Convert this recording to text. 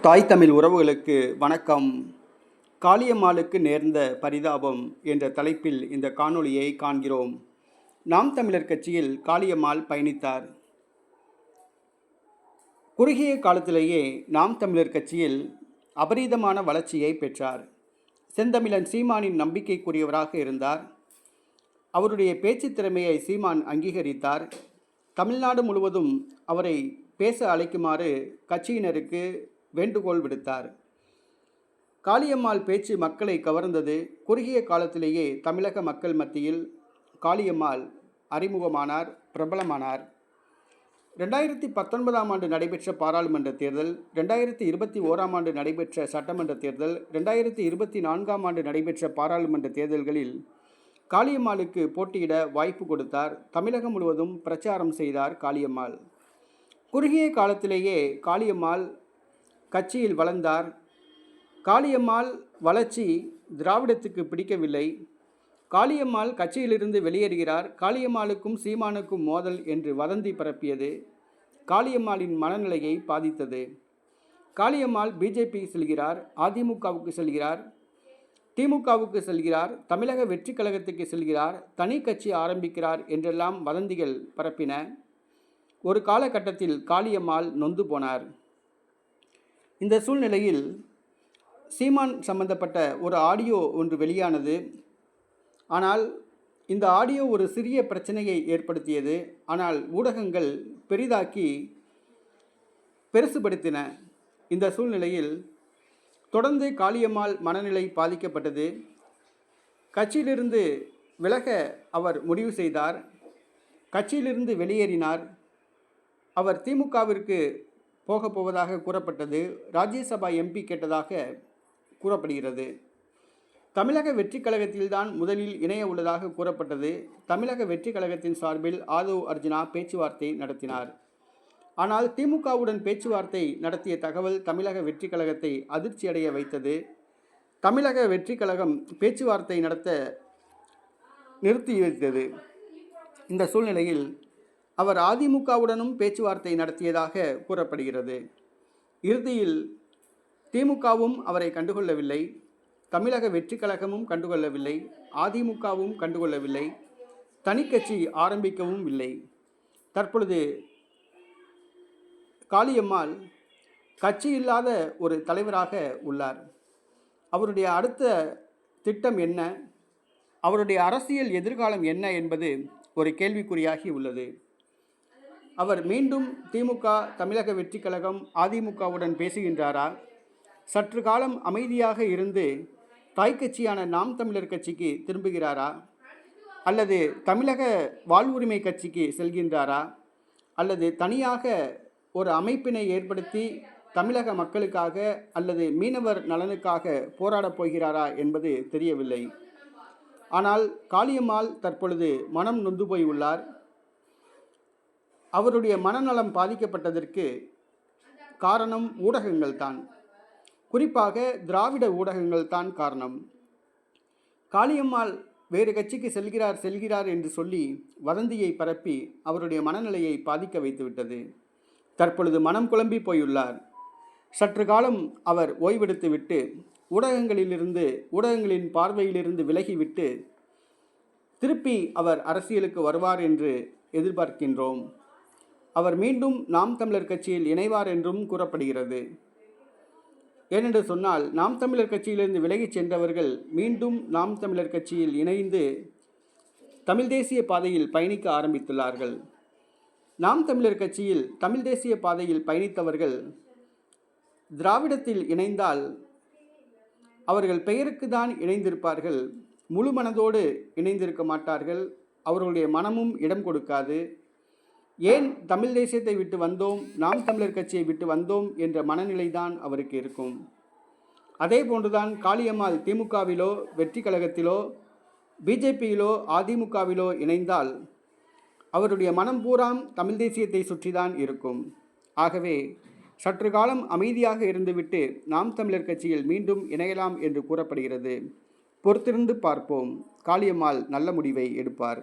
தாய் தமிழ் உறவுகளுக்கு வணக்கம். காளியம்மாளுக்கு நேர்ந்த பரிதாபம் என்ற தலைப்பில் இந்த காணொளியை காண்கிறோம். நாம் தமிழர் கட்சியில் காளியம்மாள் பயணித்தார். குறுகிய காலத்திலேயே நாம் தமிழர் கட்சியில் அபரீதமான வளர்ச்சியை பெற்றார். செந்தமிழன் சீமானின் நம்பிக்கைக்குரியவராக இருந்தார். அவருடைய பேச்சு திறமையை சீமான் அங்கீகரித்தார். தமிழ்நாடு முழுவதும் அவரை பேச அழைக்குமாறு கட்சியினருக்கு வேண்டுகோள் விடுத்தார். காளியம்மாள் பேச்சு மக்களை கவர்ந்தது. குறுகிய காலத்திலேயே தமிழக மக்கள் மத்தியில் காளியம்மாள் அறிமுகமானார் பிரபலமானார். ரெண்டாயிரத்தி பத்தொன்பதாம் ஆண்டு நடைபெற்ற பாராளுமன்ற தேர்தல் ரெண்டாயிரத்தி இருபத்தி ஓராம் ஆண்டு நடைபெற்ற சட்டமன்ற தேர்தல் ரெண்டாயிரத்தி இருபத்தி நான்காம் ஆண்டு நடைபெற்ற பாராளுமன்ற தேர்தல்களில் காளியம்மாளுக்கு போட்டியிட வாய்ப்பு கொடுத்தார். தமிழகம் முழுவதும் பிரச்சாரம் செய்தார் காளியம்மாள். குறுகிய காலத்திலேயே காளியம்மாள் கட்சியில் வளர்ந்தார். காளியம்மாள் வளர்ச்சி திராவிடத்துக்கு பிடிக்கவில்லை. காளியம்மாள் கட்சியிலிருந்து வெளியேறுகிறார். காளியம்மாளுக்கும் சீமானுக்கும் மோதல் என்று வதந்தி பரப்பியது. காளியம்மாளின் மனநிலையை பாதித்தது. காளியம்மாள் பிஜேபி செல்கிறார் அதிமுகவுக்கு செல்கிறார் திமுகவுக்கு செல்கிறார் தமிழக வெற்றி கழகத்துக்கு செல்கிறார் தனி கட்சி ஆரம்பிக்கிறார் என்றெல்லாம் வதந்திகள் பரப்பின. ஒரு காலகட்டத்தில் காளியம்மாள் நொந்து போனார். இந்த சூழ்நிலையில் சீமான் சம்பந்தப்பட்ட ஒரு ஆடியோ ஒன்று வெளியானது. ஆனால் இந்த ஆடியோ ஒரு சிறிய பிரச்சனையை ஏற்படுத்தியது. ஆனால் ஊடகங்கள் பெரிதாக்கி பெருசுபடுத்தின. இந்த சூழ்நிலையில் தொடர்ந்து காளியம்மாள் மனநிலை பாதிக்கப்பட்டது. கட்சியிலிருந்து விலக அவர் முடிவு செய்தார். கட்சியிலிருந்து வெளியேறினார். அவர் திமுகவிற்கு போகப் போவதாக கூறப்பட்டது ராஜ்யசபா எம்பி கேட்டதாக கூறப்படுகிறது. தமிழக வெற்றி கழகத்தில்தான் முதலில் இணைய உள்ளதாக கூறப்பட்டது. தமிழக வெற்றி கழகத்தின் சார்பில் ஆதவ் அர்ஜுனா பேச்சுவார்த்தை நடத்தினார். ஆனால் திமுகவுடன் பேச்சுவார்த்தை நடத்திய தகவல் தமிழக வெற்றி கழகத்தை அதிர்ச்சியடைய வைத்தது. தமிழக வெற்றி கழகம் பேச்சுவார்த்தை நடத்த நிறுத்தி வைத்தது இந்த சூழ்நிலையில் அவர் அதிமுகவுடனும் பேச்சுவார்த்தை நடத்தியதாக கூறப்படுகிறது. இறுதியில் திமுகவும் அவரை கண்டுகொள்ளவில்லை. தமிழக வெற்றி கழகமும் கண்டுகொள்ளவில்லை. அதிமுகவும் கண்டுகொள்ளவில்லை. தனிக்கட்சி ஆரம்பிக்கவும் இல்லை. தற்பொழுது காளியம்மாள் கட்சி இல்லாத ஒரு தலைவராக உள்ளார். அவருடைய அடுத்த திட்டம் என்ன? அவருடைய அரசியல் எதிர்காலம் என்ன என்பது ஒரு கேள்விக்குறியாகி உள்ளது. அவர் மீண்டும் திமுக தமிழக வெற்றி கழகம் அதிமுகவுடன் பேசுகின்றாரா? சற்று காலம் அமைதியாக இருந்து தாய் கட்சியான நாம் தமிழர் கட்சிக்கு திரும்புகிறாரா? அல்லது தமிழக வாழ்வுரிமை கட்சிக்கு செல்கின்றாரா? அல்லது தனியாக ஒரு அமைப்பினை ஏற்படுத்தி தமிழக மக்களுக்காக அல்லது மீனவர் நலனுக்காக போராடப் போகிறாரா என்பது தெரியவில்லை. ஆனால் காளியம்மாள் தற்பொழுது மனம் நொந்து போய் உள்ளார். அவருடைய மனநலம் பாதிக்கப்பட்டதற்கு காரணம் ஊடகங்கள் தான் குறிப்பாக திராவிட ஊடகங்கள் தான் காரணம். காளியம்மாள் வேறு கட்சிக்கு செல்கிறார் செல்கிறார் என்று சொல்லி வதந்தியை பரப்பி அவருடைய மனநிலையை பாதிக்க வைத்துவிட்டது. தற்பொழுது மனம் குழம்பி போயுள்ளார். சற்று காலம் அவர் ஓய்வெடுத்துவிட்டு ஊடகங்களிலிருந்து ஊடகங்களின் பார்வையிலிருந்து விலகிவிட்டு திருப்பி அவர் அரசியலுக்கு வருவார் என்று எதிர்பார்க்கின்றோம். அவர் மீண்டும் நாம் தமிழர் கட்சியில் இணைவார் என்றும் கூறப்படுகிறது. ஏனென்று சொன்னால் நாம் தமிழர் கட்சியிலிருந்து விலகிச் சென்றவர்கள் மீண்டும் நாம் தமிழர் கட்சியில் இணைந்து தமிழ் தேசிய பாதையில் பயணிக்க ஆரம்பித்துள்ளார்கள். நாம் தமிழர் கட்சியில் தமிழ் தேசிய பாதையில் பயணித்தவர்கள் திராவிடத்தில் இணைந்தால் அவர்கள் பெயருக்கு தான் இணைந்திருப்பார்கள். முழு மனதோடு இணைந்திருக்க மாட்டார்கள். அவர்களுடைய மனமும் இடம் கொடுக்காது. ஏன் தமிழ் தேசியத்தை விட்டு வந்தோம் நாம் தமிழர் கட்சியை விட்டு வந்தோம் என்ற மனநிலை தான் அவருக்கு இருக்கும். அதே போன்றுதான் காளியம்மாள் திமுகவிலோ வெற்றி கழகத்திலோ பிஜேபியிலோ அதிமுகவிலோ இணைந்தால் அவருடைய மனம் பூராம் தமிழ் தேசியத்தை சுற்றிதான் இருக்கும். ஆகவே சற்று காலம் அமைதியாக இருந்துவிட்டு நாம் தமிழர் கட்சியில் மீண்டும் இணையலாம் என்று கூறப்படுகிறது. பொறுத்திருந்து பார்ப்போம். காளியம்மாள் நல்ல முடிவை எடுப்பார்.